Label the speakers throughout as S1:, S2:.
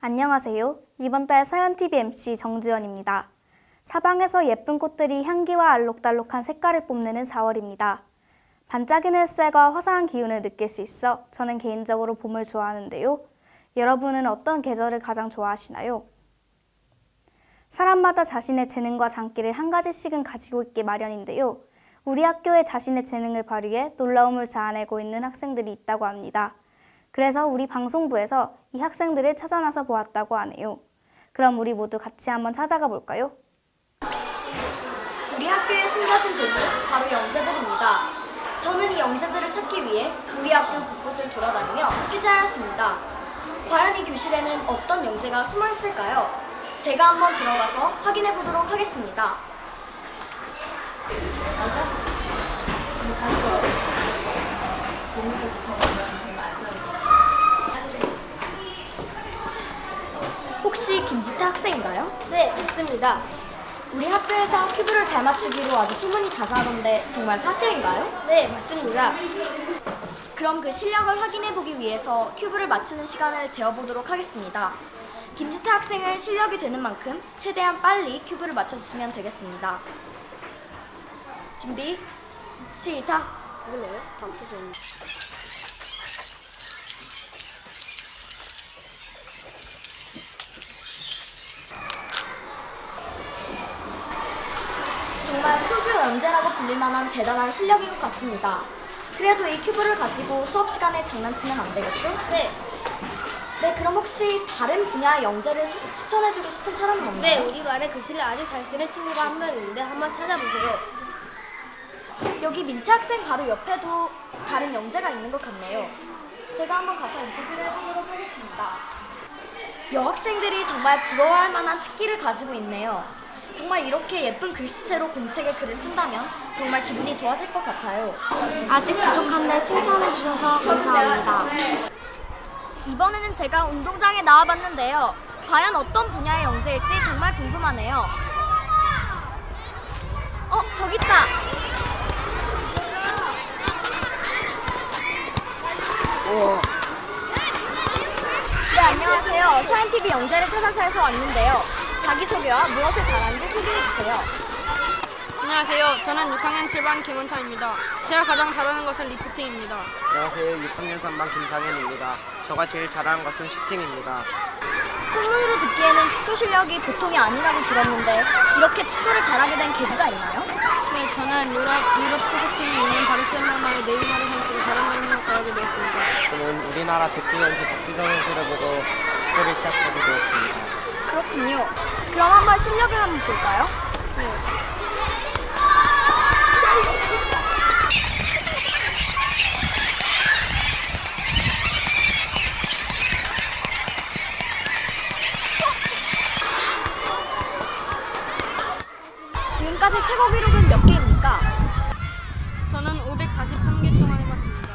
S1: 안녕하세요. 이번 달 서연TV MC 정지연입니다. 사방에서 예쁜 꽃들이 향기와 알록달록한 색깔을 뽐내는 4월입니다. 반짝이는 햇살과 화사한 기운을 느낄 수 있어 저는 개인적으로 봄을 좋아하는데요. 여러분은 어떤 계절을 가장 좋아하시나요? 사람마다 자신의 재능과 장기를 한 가지씩은 가지고 있기 마련인데요. 우리 학교에 자신의 재능을 발휘해 놀라움을 자아내고 있는 학생들이 있다고 합니다. 그래서 우리 방송부에서 이 학생들을 찾아 나서 보았다고 하네요. 그럼 우리 모두 같이 한번 찾아가 볼까요?
S2: 우리 학교에 숨겨진 보물 바로 영재들입니다. 저는 이 영재들을 찾기 위해 우리 학교 곳곳을 돌아다니며 취재하였습니다. 과연 이 교실에는 어떤 영재가 숨어 있을까요? 제가 한번 들어가서 확인해 보도록 하겠습니다. 혹시 김지태 학생인가요?
S3: 네, 맞습니다.
S2: 우리 학교에서 큐브를 잘 맞추기로 아주 소문이 자자하던데 정말 사실인가요?
S3: 네, 맞습니다.
S2: 그럼 그 실력을 확인해 보기 위해서 큐브를 맞추는 시간을 재어보도록 하겠습니다. 김지태 학생은 실력이 되는 만큼 최대한 빨리 큐브를 맞춰주시면 되겠습니다. 준비, 시작!
S3: 뭐래요? 다음 주에
S2: 정말 큐브 연재라고 불릴 만한 대단한 실력인 것 같습니다. 그래도 이 큐브를 가지고 수업 시간에 장난치면 안 되겠죠?
S3: 네,
S2: 네, 그럼 혹시 다른 분야의 영재를 소- 추천해주고 싶은 사람은 없나요?
S3: 네, 우리 반에 글씨를 아주 잘 쓰는 친구가 한 명 있는데 한번 찾아보세요.
S2: 여기 민채 학생 바로 옆에도 다른 영재가 있는 것 같네요. 제가 한번 가서 인터뷰를 해보도록 하겠습니다. 여학생들이 정말 부러워할 만한 특기를 가지고 있네요. 정말 이렇게 예쁜 글씨체로 공책에 글을 쓴다면 정말 기분이 좋아질 것 같아요.
S3: 아직 부족한데 칭찬해 주셔서 감사합니다.
S2: 이번에는 제가 운동장에 나와봤는데요. 과연 어떤 분야의 영재일지 정말 궁금하네요. 어, 저기 있다. 네, 안녕하세요. 서현TV 영재를 찾아서에서 왔는데요. 자기소개와 무엇을 잘하는지 소개해주세요.
S4: 안녕하세요. 저는 6학년 7반 김원창입니다. 제가 가장 잘하는 것은 리프팅입니다.
S5: 안녕하세요. 6학년 3반 김상현입니다. 저가 제일 잘하는 것은 슈팅입니다.
S2: 소문으로 듣기에는 축구 실력이 보통이 아니라고 들었는데 이렇게 축구를 잘하게 된 계기가 있나요?
S4: 네, 저는 유럽, 유럽 소속팀이 있는 바르셀로나의 네이마르 선수를 잘한다는 걸 알게 되었습니다.
S5: 저는 우리나라 대표 선수 박지성 선수를 보고 축구를 시작하게 되었습니다.
S2: 그렇군요. 그럼 한번 실력을 한번 볼까요? 지금까지 최고 기록은 몇 개입니까?
S4: 저는 543개 동안 해봤습니다.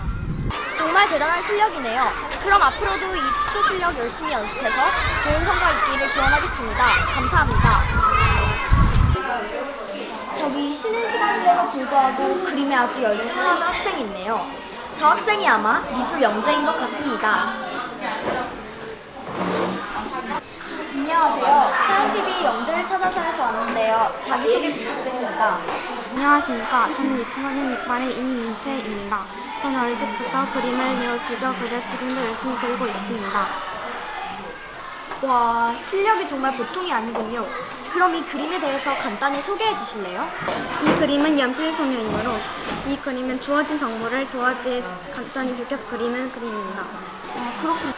S2: 정말 대단한 실력이네요. 그럼 앞으로도 이 축구 실력 열심히 연습해서 좋은 성과 있기를 기원하겠습니다. 감사합니다. 저기 쉬는 시간인데도 불구하고 그림에 아주 열중을 학생이 있네요. 저 학생이 아마 미술 영재인 것 같습니다. 안녕하세요. 서현TV 영재를 찾아서에서 왔는데요. 자기소개 부탁드립니다.
S6: 안녕하십니까. 저는 6학년 6반의 이민채입니다. 저는 어릴 적부터 그림을 매우 즐겨 그려 지금도 열심히 그리고 있습니다.
S2: 와, 실력이 정말 보통이 아니군요. 그럼 이 그림에 대해서 간단히 소개해 주실래요?
S6: 이 그림은 연필 소묘이므로 이 그림은 주어진 정보를 도화지에 간단히 비껴서 그리는 그림입니다.
S2: 아, 그렇군요.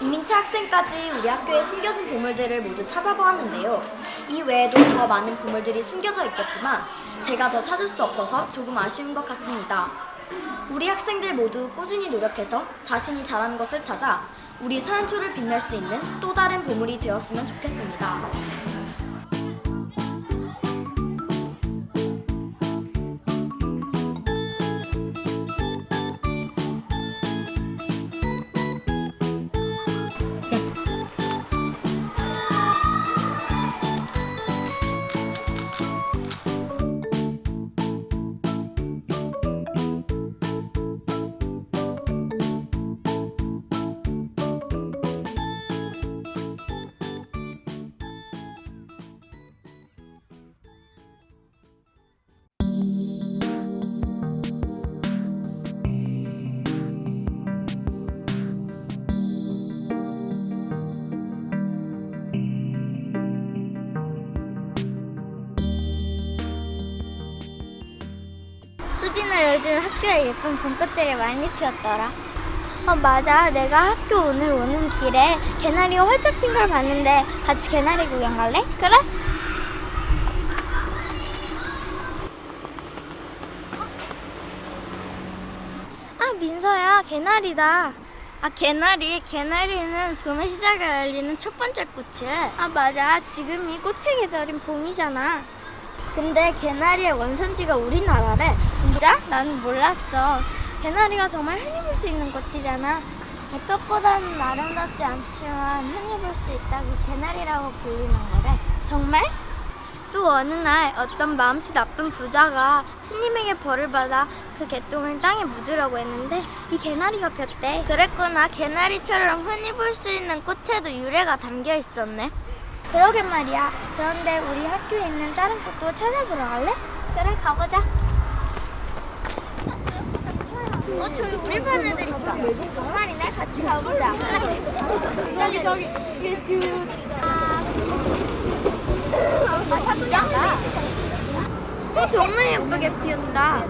S2: 이민채 학생까지 우리 학교에 숨겨진 보물들을 모두 찾아보았는데요. 이 외에도 더 많은 보물들이 숨겨져 있겠지만 제가 더 찾을 수 없어서 조금 아쉬운 것 같습니다. 우리 학생들 모두 꾸준히 노력해서 자신이 잘하는 것을 찾아 우리 서현초를 빛낼 수 있는 또 다른 보물이 되었으면 좋겠습니다.
S7: 요즘 학교에 예쁜 봄꽃들이 많이 피었더라. 어, 맞아. 내가 학교 오늘 오는 길에 개나리가 활짝 핀 걸 봤는데 같이 개나리 구경 갈래? 그래? 아, 민서야, 개나리다. 아, 개나리. 개나리는 봄의 시작을 알리는 첫 번째 꽃이야. 아, 맞아. 지금이 꽃의 계절인 봄이잖아. 근데 개나리의 원산지가 우리나라래. 진짜? 난 몰랐어. 개나리가 정말 흔히 볼 수 있는 꽃이잖아. 백꽃보다는 아름답지 않지만 흔히 볼 수 있다고 개나리라고 불리는 거래. 정말? 또 어느 날 어떤 마음씨 나쁜 부자가 스님에게 벌을 받아 그 개똥을 땅에 묻으려고 했는데 이 개나리가 폈대. 그랬구나. 개나리처럼 흔히 볼 수 있는 꽃에도 유래가 담겨 있었네. 그러게 말이야. 그런데 우리 학교에 있는 다른 꽃도 찾아보러 갈래? 그래, 가보자. 어, 저기 우리 반 애들 있다. 정말이네? 같이 가보자. 저기, 저기. 아, 진짜? 어, 정말 예쁘게 피었다.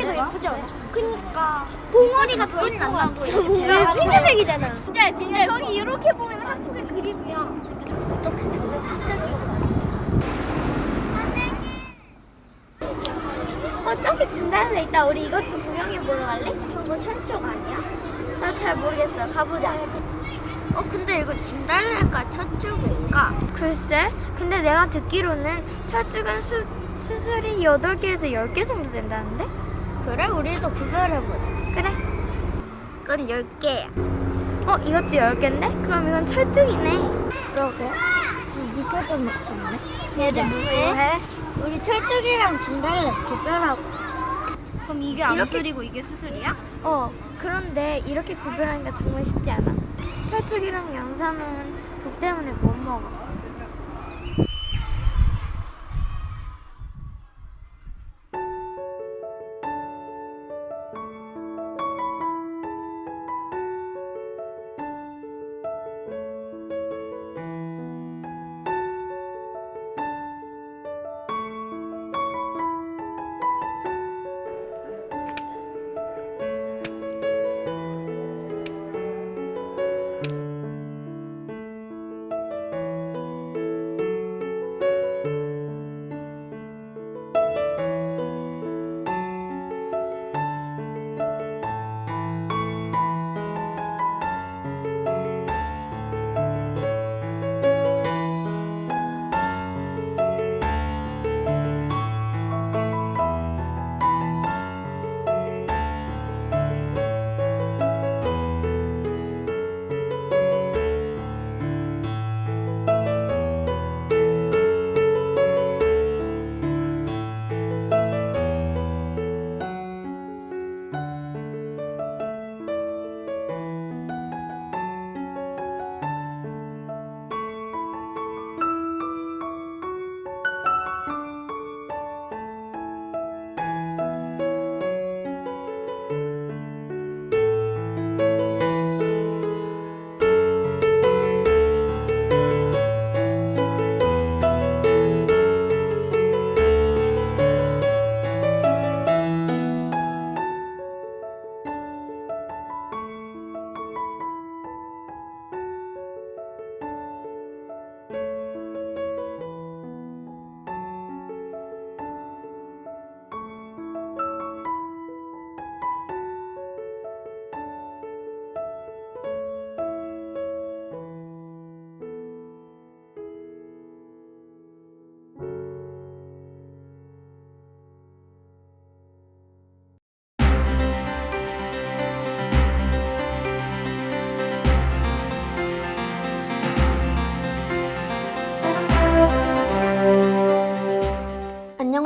S7: 이거 예쁘지 않아? 그니까. 봉오리가 더 난다고. 왜 핑크색이잖아. 진짜, 진짜. 저기 이렇게 보면 한국의 그림이야. 어떻게 저게 핑크색이야? 어, 저기 진달래 있다. 우리 이것도 구경해 보러 갈래? 저거 철쭉 아니야? 나 잘 모르겠어. 가보자. 어, 근데 이거 진달래가 철쭉일까? 글쎄. 근데 내가 듣기로는 철쭉은 수, 수술이 8개에서 10개 정도 된다는데? 그래? 우리도 구별해보자. 그래. 이건 10개야. 어, 이것도 10개인데? 그럼 이건 철쭉이네. 그러게. 미술도 맞췄네. 얘들 뭐해? 우리 철쭉이랑 진달래 구별하고 있어.
S4: 그럼 이게 암술이고 이게 수술이야?
S7: 어, 그런데 이렇게 구별하기가 정말 쉽지 않아. 철쭉이랑 양산은 독 때문에 못 먹어.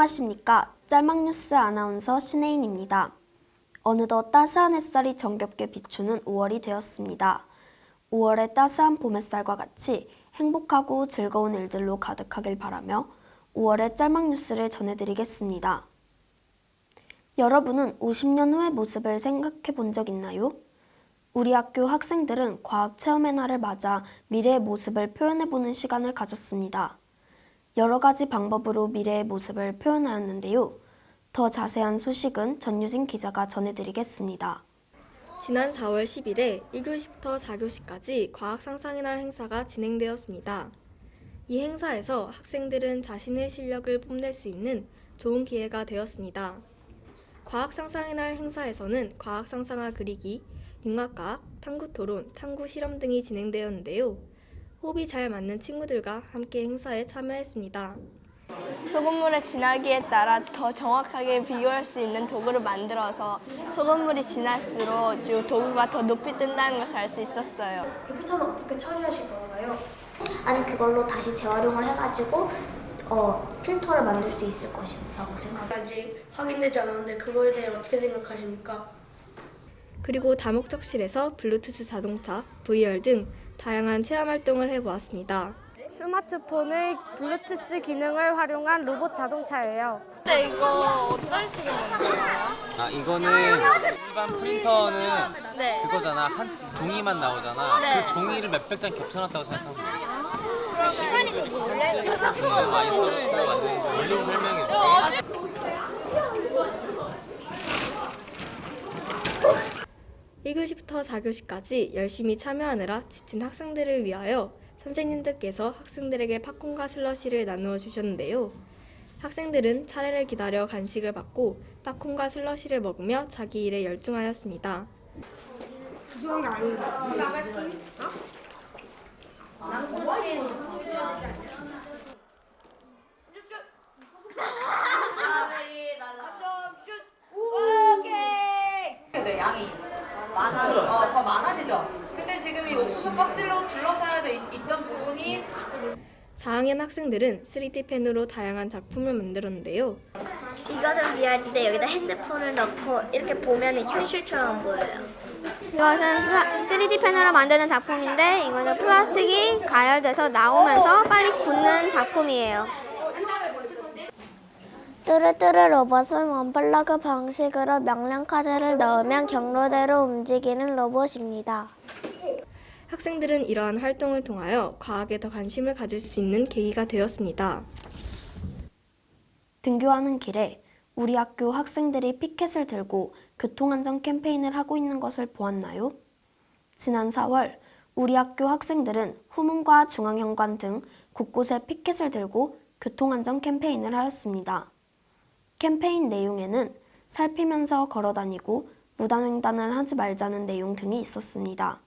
S8: 안녕하십니까. 짤막뉴스 아나운서 신혜인입니다. 어느덧 따스한 햇살이 정겹게 비추는 5월이 되었습니다. 5월의 따스한 봄 햇살과 같이 행복하고 즐거운 일들로 가득하길 바라며 5월의 짤막뉴스를 전해드리겠습니다. 여러분은 50년 후의 모습을 생각해 본 적 있나요? 우리 학교 학생들은 과학 체험의 날을 맞아 미래의 모습을 표현해 보는 시간을 가졌습니다. 여러 가지 방법으로 미래의 모습을 표현하였는데요. 더 자세한 소식은 전유진 기자가 전해드리겠습니다.
S9: 지난 4월 10일에 1교시부터 4교시까지 과학 상상의 날 행사가 진행되었습니다. 이 행사에서 학생들은 자신의 실력을 뽐낼 수 있는 좋은 기회가 되었습니다. 과학 상상의 날 행사에서는 과학 상상화 그리기, 융합과학, 탐구 토론, 탐구 실험 등이 진행되었는데요. 호흡이 잘 맞는 친구들과 함께 행사에 참여했습니다.
S3: 소금물의 진하기에 따라 더 정확하게 비교할 수 있는 도구를 만들어서 소금물이 진할수록 이 도구가 더 높이 뜬다는 것을 알 수 있었어요.
S2: 아니 그걸로 다시 재활용을 해가지고 어, 필터를 만들 수 있을 것이라고 생각해요.
S10: 아직 확인되지 않았는데 그거에 대해 어떻게 생각하십니까?
S9: 그리고 다목적실에서 블루투스 자동차, VR 등 다양한 체험 활동을 해보았습니다.
S4: 스마트폰의 블루투스 기능을 활용한 로봇 자동차예요.
S7: 근데 이거 어떤 식으로 만들어요?
S11: 아 이거는 일반 프린터는
S7: 네.
S11: 그거잖아 한 종이만 나오잖아
S7: 네.
S11: 그 종이를 몇백 장 겹쳐놨다고 생각하면 돼
S7: 시간이 그 원래
S11: 그거 많이 써서 만드는 거 원리 설명해 줄
S9: 1교시부터 4교시까지 열심히 참여하느라 지친 학생들을 위하여 선생님들께서 학생들에게 팝콘과 슬러시를 나누어 주셨는데요. 학생들은 차례를 기다려 간식을 받고 팝콘과 슬러시를 먹으며 자기 일에 열중하였습니다.
S12: 네, 양이 많아, 어, 더 많아지죠. 근데 지금 이 옥수수 껍질로 둘러싸여져 있, 있던 부분이
S9: 4학년 학생들은 3D 펜으로 다양한 작품을 만들었는데요.
S2: 이것은 VR인데 여기다 핸드폰을 넣고 이렇게 보면 현실처럼 보여요.
S6: 이것은 3D 펜으로 만드는 작품인데 이거는 플라스틱이 가열돼서 나오면서 빨리 굳는 작품이에요.
S7: 뚜루뚜루 로봇은 원플러그 방식으로 명령 카드를 넣으면 경로대로 움직이는 로봇입니다.
S9: 학생들은 이러한 활동을 통하여 과학에 더 관심을 가질 수 있는 계기가 되었습니다.
S8: 등교하는 길에 우리 학교 학생들이 피켓을 들고 교통안전 캠페인을 하고 있는 것을 보았나요? 지난 4월 우리 학교 학생들은 후문과 중앙현관 등 곳곳에 피켓을 들고 교통안전 캠페인을 하였습니다. 캠페인 내용에는 살피면서 걸어다니고 무단횡단을 하지 말자는 내용 등이 있었습니다.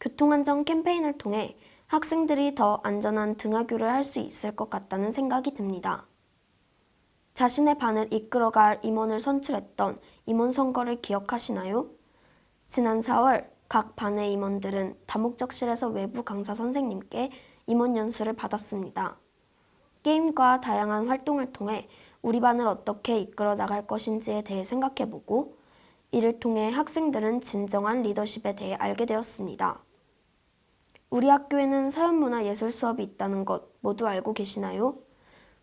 S8: 교통안전 캠페인을 통해 학생들이 더 안전한 등하교를 할 수 있을 것 같다는 생각이 듭니다. 자신의 반을 이끌어갈 임원을 선출했던 임원 선거를 기억하시나요? 지난 4월 각 반의 임원들은 다목적실에서 외부 강사 선생님께 임원 연수를 받았습니다. 게임과 다양한 활동을 통해 우리 반을 어떻게 이끌어 나갈 것인지에 대해 생각해보고 이를 통해 학생들은 진정한 리더십에 대해 알게 되었습니다. 우리 학교에는 서현문화 예술 수업이 있다는 것 모두 알고 계시나요?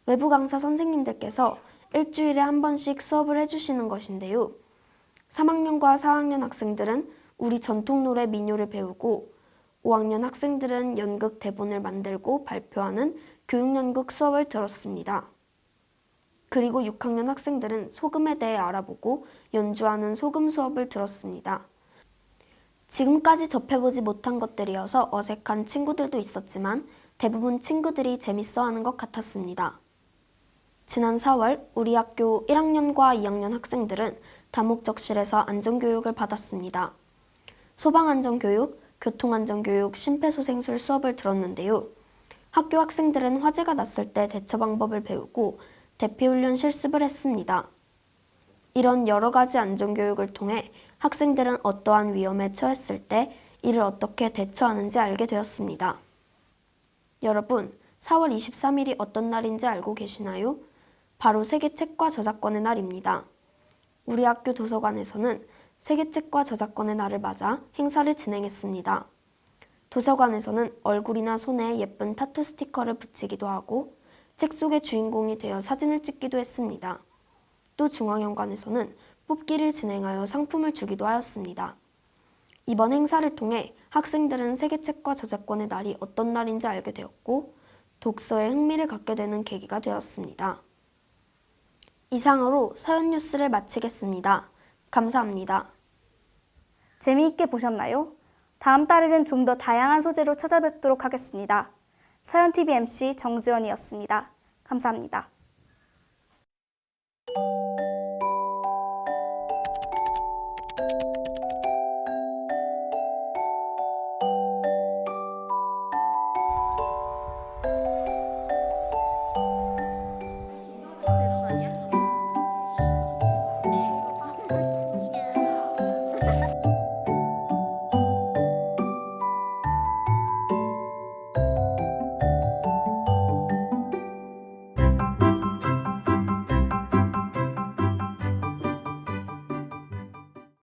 S8: 외부 강사 선생님들께서 일주일에 한 번씩 수업을 해주시는 것인데요. 3학년과 4학년 학생들은 우리 전통 노래 민요를 배우고 5학년 학생들은 연극 대본을 만들고 발표하는 교육연극 수업을 들었습니다. 그리고 6학년 학생들은 소금에 대해 알아보고 연주하는 소금 수업을 들었습니다. 지금까지 접해보지 못한 것들이어서 어색한 친구들도 있었지만 대부분 친구들이 재밌어 하는 것 같았습니다. 지난 4월 우리 학교 1학년과 2학년 학생들은 다목적실에서 안전교육을 받았습니다. 소방안전교육, 교통안전교육, 심폐소생술 수업을 들었는데요. 학교 학생들은 화재가 났을 때 대처 방법을 배우고 대피훈련 실습을 했습니다. 이런 여러 가지 안전교육을 통해 학생들은 어떠한 위험에 처했을 때 이를 어떻게 대처하는지 알게 되었습니다. 여러분, 4월 23일이 어떤 날인지 알고 계시나요? 바로 세계 책과 저작권의 날입니다. 우리 학교 도서관에서는 세계 책과 저작권의 날을 맞아 행사를 진행했습니다. 도서관에서는 얼굴이나 손에 예쁜 타투 스티커를 붙이기도 하고 책 속의 주인공이 되어 사진을 찍기도 했습니다. 또 중앙연관에서는 뽑기를 진행하여 상품을 주기도 하였습니다. 이번 행사를 통해 학생들은 세계책과 저작권의 날이 어떤 날인지 알게 되었고 독서에 흥미를 갖게 되는 계기가 되었습니다. 이상으로 사연 뉴스를 마치겠습니다. 감사합니다.
S1: 재미있게 보셨나요? 다음 달에는 좀 더 다양한 소재로 찾아뵙도록 하겠습니다. 서현TV MC 정지원이었습니다. 감사합니다. Thank you.